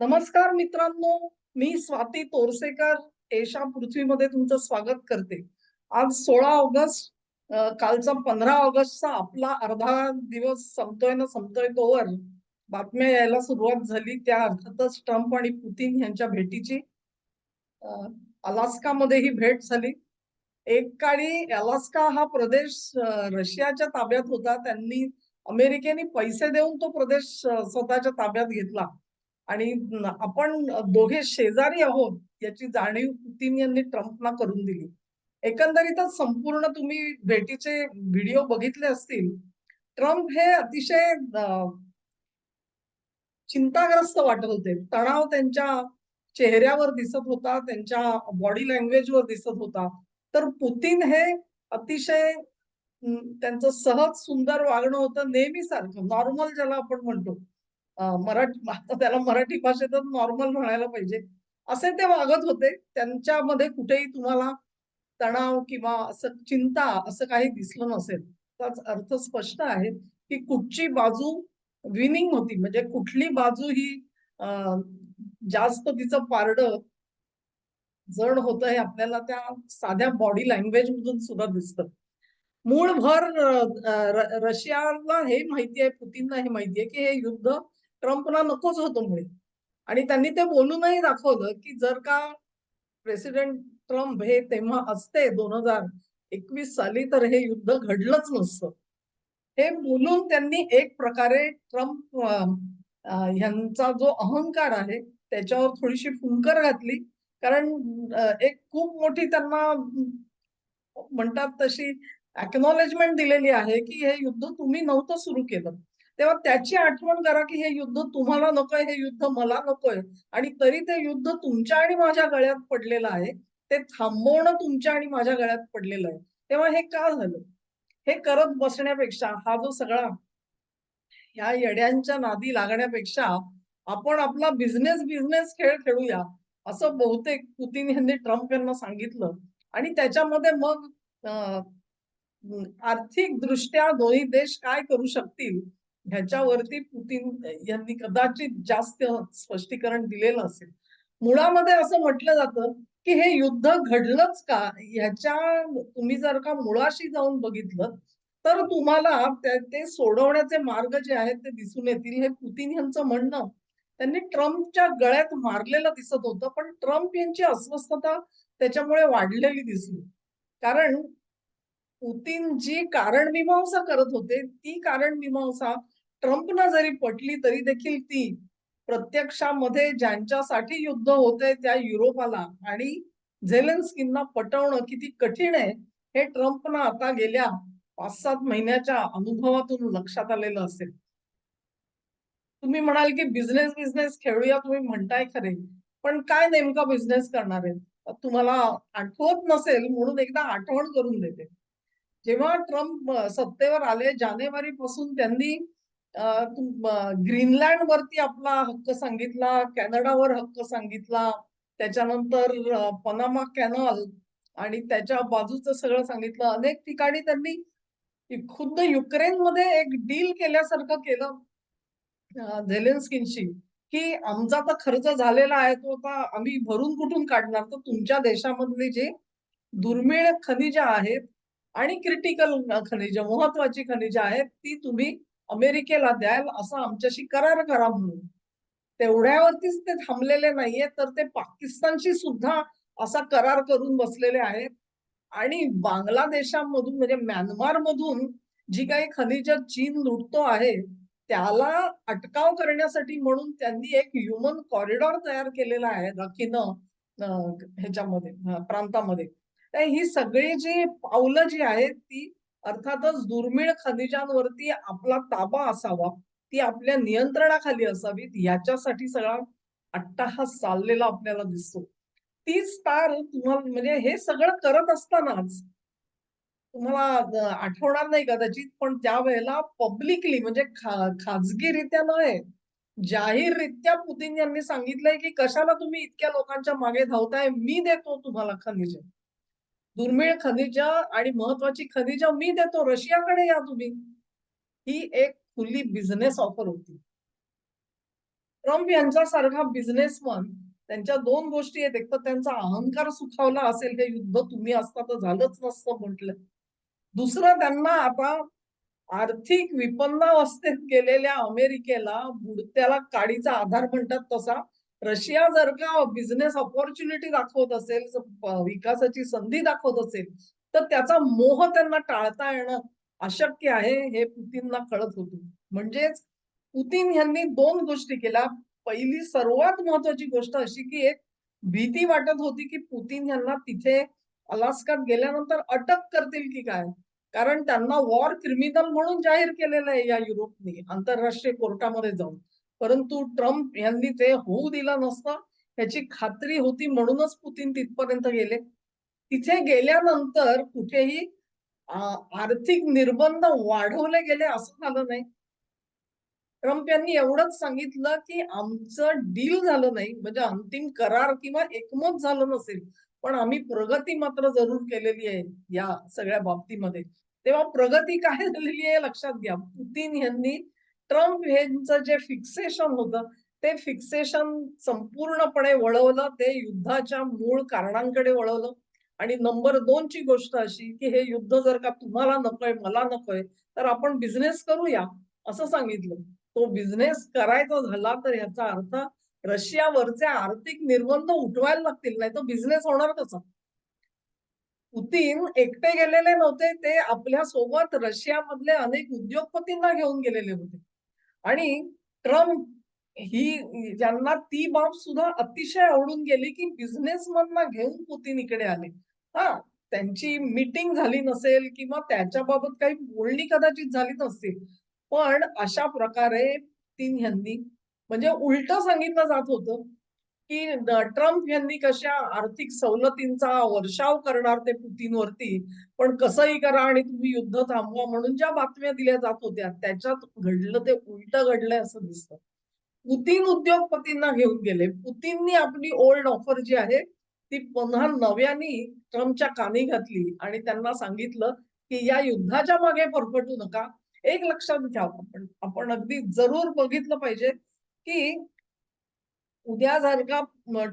नमस्कार मित्रांनो मी स्वाती तोरसेकर. एशा पृथ्वीमध्ये तुमचं स्वागत करते. आज सोळा ऑगस्ट कालचा पंधरा ऑगस्टचा आपला अर्धा दिवस संपतोय ना संपतोय तोवर बातम्या यायला सुरुवात झाली. त्या अर्थातच ट्रम्प आणि पुतीन यांच्या भेटीची. अलास्कामध्ये ही भेट झाली. एक काळी अलास्का हा प्रदेश रशियाच्या ताब्यात होता. त्यांनी अमेरिकेने पैसे देऊन तो प्रदेश स्वतःच्या ताब्यात घेतला. आणि आपण दोघे शेजारी आहोत याची जाणीव पुतीन यांनी ट्रम्पना करून दिली. एकंदरीतच संपूर्ण तुम्ही भेटीचे व्हिडिओ बघितले असतील ट्रम्प हे अतिशय चिंताग्रस्त वाटत होते. तणाव त्यांच्या चेहऱ्यावर दिसत होता त्यांच्या बॉडी लँग्वेजवर दिसत होता. तर पुतीन हे अतिशय त्यांचं सहज सुंदर वागणं होतं नेहमी सारखं नॉर्मल ज्याला आपण म्हणतो. मराठी त्याला मराठी भाषेतच नॉर्मल म्हणायला पाहिजे. असे ते वागत होते. त्यांच्यामध्ये कुठेही तुम्हाला तणाव किंवा असं चिंता असं काही दिसलं नसेल त्याच अर्थ स्पष्ट आहे की कुठची बाजू विनिंग होती. म्हणजे कुठली बाजू ही जास्त तिचं पारडं जड होतं हे आपल्याला त्या साध्या बॉडी लँग्वेज मधून सुद्धा दिसतं. मूळ भर रशियाला हे माहिती आहे पुतीनला हे माहिती आहे की हे युद्ध ट्रम्पला नकोच होतं मुळे आणि त्यांनी ते बोलूनही दाखवलं की जर का प्रेसिडेंट ट्रम्प हे तेव्हा असते दोन हजार एकवीस साली तर हे युद्ध घडलंच नसतं. हे बोलून त्यांनी एक प्रकारे ट्रम्प यांचा ह्यांचा जो अहंकार आहे त्याच्यावर थोडीशी फुंकर घातली. कारण एक खूप मोठी त्यांना म्हणतात तशी एक्नॉलेजमेंट दिलेली आहे की हे युद्ध तुम्ही नव्हतं सुरू केलं. तेव्हा त्याची आठवण करा की हे युद्ध तुम्हाला नकोय हे युद्ध मला नकोय. आणि तरी ते युद्ध तुमच्या आणि माझ्या गळ्यात पडलेलं आहे. ते थांबवणं तुमच्या आणि माझ्या गळ्यात पडलेलं आहे. तेव्हा हे का झालं? हे करत बसण्यापेक्षा हा जो सगळा ह्या येड्यांच्या नादी लागण्यापेक्षा आपण आपला बिझनेस बिझनेस खेळ खेळूया असं बहुतेक पुतीन यांनी ट्रम्प यांना सांगितलं. आणि त्याच्यामध्ये मग अं, आर्थिक दृष्ट्या दोन्ही देश काय करू शकतील ह्याच्यावरती पुतीन यांनी कदाचित जास्त स्पष्टीकरण दिलेलं असेल. मुळामध्ये असं म्हटलं जातं की हे युद्ध घडलंच का? ह्याच्या तुम्ही जर का मुळाशी जाऊन बघितलं तर तुम्हाला ते सोडवण्याचे मार्ग जे आहेत ते दिसून येतील. हे पुतीन यांचं म्हणणं त्यांनी ट्रम्पच्या गळ्यात मारलेलं दिसत होतं पण ट्रम्प यांची अस्वस्थता त्याच्यामुळे वाढलेली दिसली. कारण पुतीन जी कारण मीमांसा करत होते ती कारण मीमांसा ट्रम्पना जरी पटली तरी देखील ती प्रत्यक्षामध्ये ज्यांच्यासाठी युद्ध होते त्या युरोपाला आणि झेलेन्स्कींना पटवणं किती कठीण आहे हे ट्रम्पना आता गेल्या पाच सात महिन्याच्या अनुभवातून लक्षात आलेलं असेल. तुम्ही म्हणाल की बिझनेस बिझनेस खेळूया तुम्ही म्हणताय खरे पण काय नेमका बिझनेस करणार आहे तुम्हाला आठवत नसेल म्हणून एकदा आठवण करून देते. जेव्हा ट्रम्प सत्तेवर आले जानेवारी पासून त्यांनी ग्रीनलँड वरती आपला हक्क सांगितला कॅनडावर हक्क सांगितला त्याच्यानंतर पनामा कॅनॉल आणि त्याच्या बाजूचं सगळं सांगितलं. अनेक ठिकाणी त्यांनी खुद्द युक्रेनमध्ये एक डील केल्यासारखं केलं झेलेन्स्किनशी की आमचा तर खर्च झालेला आहे तो आता आम्ही भरून कुठून काढणार? तर तुमच्या देशामधली जे दुर्मिळ खनिज आहेत आणि क्रिटिकल खनिज महत्वाची खनिज आहेत ती तुम्ही अमेरिकेला द्याल असं आमच्याशी करार करा म्हणून. तेवढ्यावरतीच ते थांबलेले नाहीये तर ते पाकिस्तानशी सुद्धा असा करार करून बसलेले आहेत. आणि बांगलादेशामधून म्हणजे म्यानमार मधून जी काही खनिज चीन लुटतो आहे त्याला अटकाव करण्यासाठी म्हणून त्यांनी एक ह्युमन कॉरिडॉर तयार केलेला आहे रखीन ह्याच्यामध्ये प्रांतामध्ये. तर ही सगळी जी पावलं जी आहेत ती अर्थातच दुर्मिळ खनिजांवरती आपला ताबा असावा ती आपल्या नियंत्रणाखाली असावीत याच्यासाठी सगळा अट्टाहास चाललेला आपल्याला दिसतो. तीच तार तुम्हाला म्हणजे हे सगळं करत असतानाच तुम्हाला आठवणार नाही कदाचित पण त्यावेळेला पब्लिकली म्हणजे खा खाजगीरित्या नव्हे जाहीररित्या पुतीन यांनी सांगितलंय की कशाला तुम्ही इतक्या लोकांच्या मागे धावताय मी देतो तुम्हाला खनिज. दुर्मिळ खनिज आणि महत्वाची खनिज मी देतो रशियाकडे या तुम्ही. ही एक खुली बिझनेस ऑफर होती. ट्रम्प यांच्यासारखा बिझनेसमन त्यांच्या दोन गोष्टी आहेत. एक तर त्यांचा अहंकार सुखावला असेल हे युद्ध तुम्ही असता तर झालंच नसतं म्हटलं. दुसरं त्यांना आता आर्थिक विपन्नावस्थेत गेलेल्या अमेरिकेला बुडत्याला काडीचा आधार म्हणतात तसा. रशिया जर का बिझनेस ऑपॉर्च्युनिटी दाखवत असेल विकासाची संधी दाखवत असेल तर त्याचा मोह त्यांना टाळता येणं अशक्य आहे हे पुतीनला कळत होतं. म्हणजेच पुतीन यांनी दोन गोष्टी केल्या. पहिली सर्वात महत्वाची गोष्ट अशी की एक भीती वाटत होती की पुतीन यांना तिथे अलास्कात गेल्यानंतर अटक करतील की काय? कारण त्यांना वॉर क्रिमिनल म्हणून जाहीर केलेलं आहे या युरोपने आंतरराष्ट्रीय कोर्टामध्ये जाऊन. परंतु ट्रम्प यांनी ते होऊ दिलं नसता याची खात्री होती म्हणूनच पुतीन तिथपर्यंत गेले. तिथे गेल्यानंतर कुठेही आर्थिक निर्बंध वाढवले गेले असं झालं नाही. ट्रम्प यांनी एवढंच सांगितलं की आमचं डील झालं नाही म्हणजे अंतिम करार किंवा एकमत झालं नसेल पण आम्ही प्रगती मात्र जरूर केलेली आहे या सगळ्या बाबतीमध्ये. तेव्हा प्रगती काय झालेली आहे लक्षात घ्या. पुतीन यांनी ट्रम्प यांचं जे फिक्सेशन होतं ते फिक्सेशन संपूर्णपणे वळवलं ते युद्धाच्या मूळ कारणांकडे वळवलं. आणि नंबर दोनची गोष्ट अशी की हे युद्ध जर का तुम्हाला नकोय मला नकोय तर आपण बिझनेस करूया असं सांगितलं. तो बिझनेस करायचा झाला तर याचा अर्थ रशियावरचे आर्थिक निर्बंध उठवायला लागतील नाही तर बिझनेस होणार कसा? पुतीन एकटे गेलेले नव्हते ते आपल्यासोबत रशियामधले अनेक उद्योगपतींना घेऊन गेलेले होते. आणि ट्रम्प ही ज्यांना ती बाब सुद्धा अतिशय आवडून गेली की बिझनेसमनना घेऊन पुतीन इकडे आले. हा त्यांची मीटिंग झाली नसेल किंवा त्याच्याबाबत काही बोलणी कदाचित झाली नसतील. पण अशा प्रकारे तीन ह्यांनी म्हणजे उलट सांगितलं जात होतं की ट्रम्प यांनी कशा आर्थिक सवलतींचा वर्षाव करणार ते पुतीनवरती पण कसंही करा आणि तुम्ही युद्ध थांबवा म्हणून ज्या बातम्या दिल्या जात होत्या त्याच्यात घडलं ते उलट घडलंय असं दिसतं. पुतीन उद्योगपतींना घेऊन गेले. पुतीननी आपली ओल्ड ऑफर जी आहे ती पुन्हा नव्यानी ट्रम्पच्या कानी घातली आणि त्यांना सांगितलं की या युद्धाच्या मागे फरफटू नका. एक लक्षात घ्या आपण आपण अगदी जरूर बघितलं पाहिजे की उद्या जर का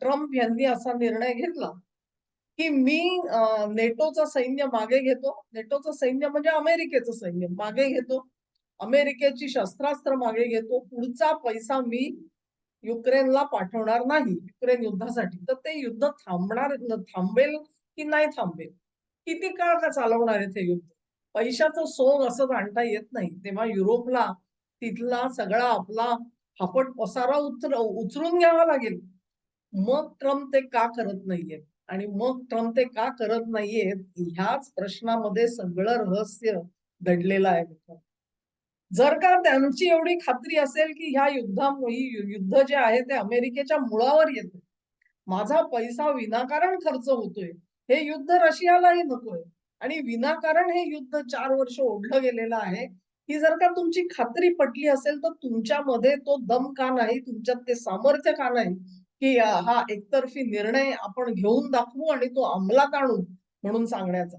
ट्रम्प यांनी असा निर्णय घेतला की मी नेटोचं सैन्य मागे घेतो नेटोचं सैन्य म्हणजे अमेरिकेचं सैन्य मागे घेतो अमेरिकेची शस्त्रास्त्र मागे घेतो पुढचा पैसा मी युक्रेनला पाठवणार नाही युक्रेन युद्धासाठी. तर ते युद्ध थांबणार थांबेल की नाही थांबेल? किती काळ का चालवणार आहे ते युद्ध? पैशाचं सोंग असं आणता येत नाही. तेव्हा युरोपला तिथला सगळा आपला हापट पसारा उतर उचलून घ्यावा लागेल. मग ट्रम्प ते का करत नाहीये? आणि मग ट्रम्प ते का करत नाहीयेत? ह्याच प्रश्नामध्ये सगळं रहस्य दडलेलं आहे जर का त्यांची एवढी खात्री असेल की ह्या युद्धामुळे युद्ध जे आहे ते अमेरिकेच्या मुळावर येते माझा पैसा विनाकारण खर्च होतोय. हे युद्ध रशियालाही नकोय. आणि विनाकारण हे युद्ध चार वर्ष ओढलं गेलेलं आहे. ही जर का तुमची खात्री पटली असेल तर तुमच्यामध्ये तो दम का नाही? तुमच्यात ते सामर्थ्य का नाही? की हा एकतर्फी निर्णय आपण घेऊन दाखवू आणि तो अंमलात आणू म्हणून सांगण्याचा.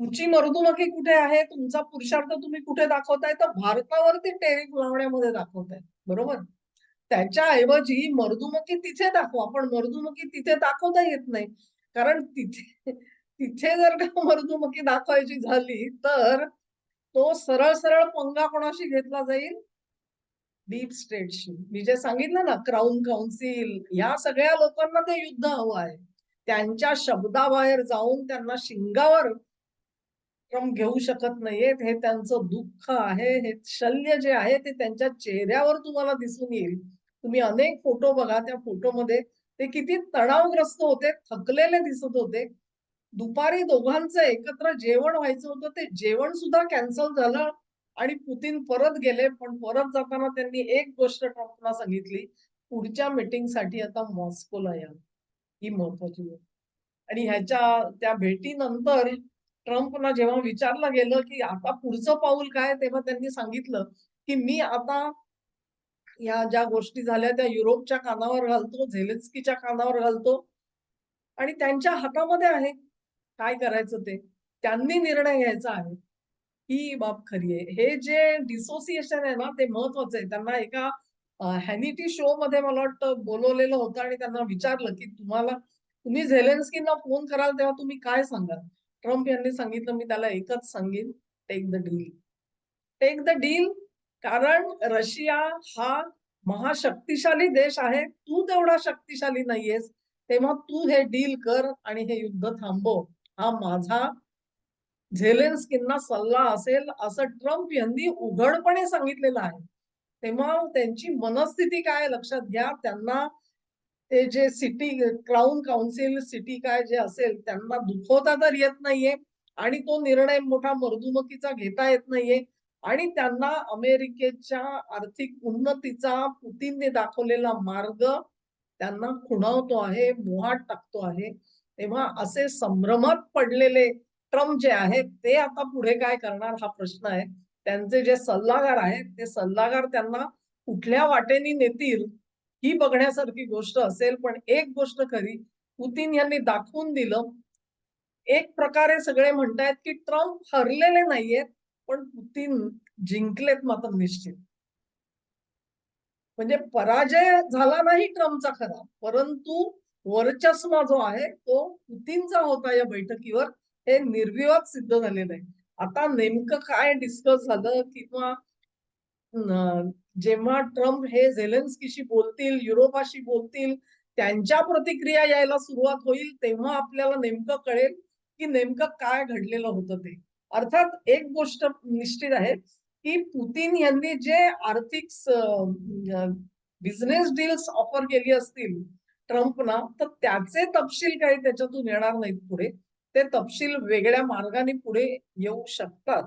तुमची मर्दुमकी कुठे आहे? तुमचा पुरुषार्थ तुम्ही कुठे दाखवताय? तर भारतावरती टेरिफ लावण्यामध्ये दाखवताय. बरोबर? त्याच्याऐवजी मर्दुमकी तिथे दाखवा. पण मर्दुमकी तिथे दाखवता येत नाही. कारण तिथे तिथे जर का मर्दुमकी दाखवायची झाली तर तो सरळ सरळ पंगा कोणाशी घेतला जाईल? डीप स्टेटशी मी जे सांगितलं ना क्राऊन काउन्सिल या सगळ्या लोकांना ते युद्ध हवं आहे. त्यांच्या शब्दाबाहेर जाऊन त्यांना शिंगावर क्रम घेऊ शकत नाहीयेत. हे त्यांचं दुःख आहे. हे शल्य जे आहे ते त्यांच्या चेहऱ्यावर तुम्हाला दिसून येईल. तुम्ही अनेक फोटो बघा त्या फोटोमध्ये ते किती तणावग्रस्त होते थकलेले दिसत होते. दुपारी दोघांचं एकत्र जेवण व्हायचं होतं ते जेवण सुद्धा कॅन्सल झालं आणि पुतीन परत गेले. पण परत जाताना त्यांनी एक गोष्ट ट्रम्पला सांगितली पुढच्या मीटिंगसाठी आता मॉस्कोला या. ही महत्वाची गोष्ट. आणि ह्याच्या त्या भेटीनंतर ट्रम्पना जेव्हा विचारलं गेलं की आता पुढचं पाऊल काय तेव्हा त्यांनी सांगितलं की मी आता या ज्या गोष्टी झाल्या त्या युरोपच्या कानावर घालतो झेलेन्स्कीच्या कानावर घालतो. आणि त्यांच्या हातामध्ये आहे. काय करायचं ते त्यांनी निर्णय घ्यायचा आहे ही बाब खरी आहे. हे जे डिसोसिएशन आहे ना, ते महत्वाचं आहे. त्यांना एका हॅनिटी शो मध्ये मला वाटतं बोलवलेलं होतं आणि त्यांना विचारलं, की तुम्हाला तुम्ही झेलेन्स्कींना फोन कराल तेव्हा तुम्ही काय सांगाल? ट्रम्प यांनी सांगितलं, "मी त्याला एकच सांगेन, take the deal." Take the deal कारण रशिया हा महाशक्तिशाली देश आहे. तू तेवढा शक्तिशाली नाहीयेस. तेव्हा तू हे डील कर आणि हे युद्ध थांबव. हा माझा झेलेन्स्कींना सल्ला असेल असं ट्रम्प यांनी उघडपणे सांगितलेलं आहे. तेव्हा त्यांची मनस्थिती काय लक्षात घ्या. त्यांना ते जे सिटी क्राउन काउन्सिल, सिटी काय जे असेल त्यांना दुखवता तर येत नाहीये आणि तो निर्णय मोठा मर्दुमकीचा घेता येत नाहीये आणि त्यांना अमेरिकेच्या आर्थिक उन्नतीचा पुतीनने दाखवलेला मार्ग त्यांना खुणावतो आहे, मोहात टाकतो आहे. तेव्हा असे संभ्रमात पडलेले ट्रम्प जे आहेत, ते आता पुढे काय करणार हा प्रश्न आहे. त्यांचे जे सल्लागार आहेत, ते सल्लागार त्यांना कुठल्या वाटेने नेतील, ही बघण्यासारखी गोष्ट असेल. पण एक गोष्ट खरी, पुतीन यांनी दाखवून दिलं. एक प्रकारे सगळे म्हणतायत, की ट्रम्प हरलेले नाहीयेत, पण पुतीन जिंकलेत मात्र निश्चित. म्हणजे पराजय झाला नाही ट्रम्पचा खरा, परंतु वर्चस्व जो आहे, तो पुतीनचा होता या बैठकीवर. हे निर्विवाद सिद्ध झालेलं आहे. आता नेमकं काय डिस्कस झालं किंवा जेव्हा ट्रम्प हे झेलेन्स्कीशी बोलतील, युरोपाशी बोलतील, त्यांच्या प्रतिक्रिया यायला सुरुवात होईल, तेव्हा आपल्याला नेमकं कळेल, की नेमकं काय घडलेलं होतं ते. अर्थात एक गोष्ट निश्चित आहे, की पुतीन यांनी जे आर्थिक बिझनेस डील्स ऑफर केली असतील ट्रम्पना, तर त्याचे तपशील काही त्याच्यातून येणार नाहीत पुढे. ते तपशील वेगळ्या मार्गाने पुढे येऊ शकतात.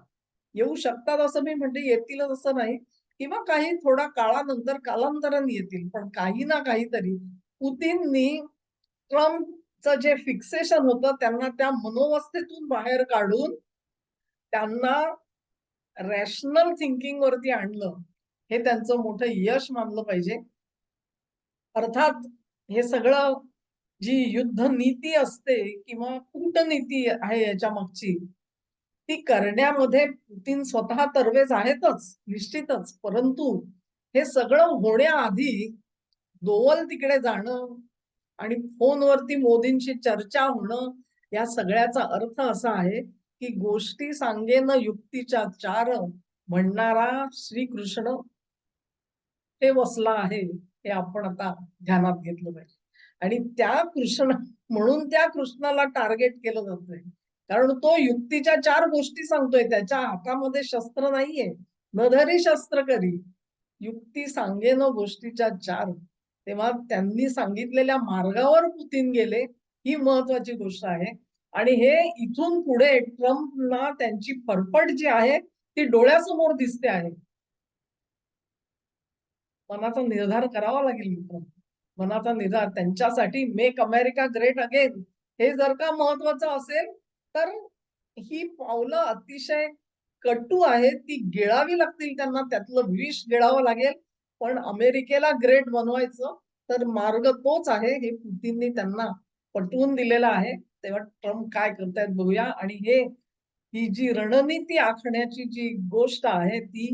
येऊ शकतात असं मी म्हणते येतीलच असं नाही किंवा काही थोडा काळानंतर कालांतराने येतील. पण काही ना काहीतरी पुतीननी ट्रम्पचं जे फिक्सेशन होतं त्यांना त्या मनोवस्थेतून बाहेर काढून त्यांना रॅशनल थिंकिंग वरती आणलं. हे त्यांचं मोठं यश मानलं पाहिजे. अर्थात हे सगळं जी युद्ध नीती असते किंवा कूटनीती आहे याच्या मागची, ती करण्यामध्ये पुतीन स्वतः तरवेज आहेतच, निश्चितच. परंतु हे सगळं होण्याआधी दोवल तिकडे जाणं आणि फोनवरती मोदींशी चर्चा होणं, या सगळ्याचा अर्थ असा आहे, की गोष्टी सांगेन युक्तीच्या चार म्हणणारा श्रीकृष्ण हे वसला आहे, हे आपण आता ध्यानात घेतलं पाहिजे. आणि त्या कृष्ण म्हणून त्या कृष्णाला टार्गेट केलं जातंय. कारण तो युक्तीच्या चार गोष्टी सांगतोय. त्याच्या हातामध्ये शस्त्र नाहीये. न धरी शस्त्र करी. युक्ती सांगेन गोष्टीच्या चार. तेव्हा त्यांनी सांगितलेल्या मार्गावर पुतीन गेले, ही महत्वाची गोष्ट आहे. आणि हे इथून पुढे ट्रम्पना त्यांची फरफट जी आहे, ती डोळ्यासमोर दिसते आहे. मनाचा निर्धार करावा लागेल मित्रांनो. मनाचा निर्धार त्यांच्यासाठी मेक अमेरिका ग्रेट अगेन हे जर का महत्वाचं असेल, तर ही पावलं अतिशय कटू आहेत. ती गिळावी लागतील त्यांना. त्यातलं विष गिळावं लागेल. पण अमेरिकेला ग्रेट बनवायचं, तर मार्ग तोच आहे. हे पुतीननी त्यांना पटवून दिलेलं आहे. तेव्हा ट्रम्प काय करतायत बघूया आणि हे ही जी रणनीती आखण्याची जी गोष्ट आहे, ती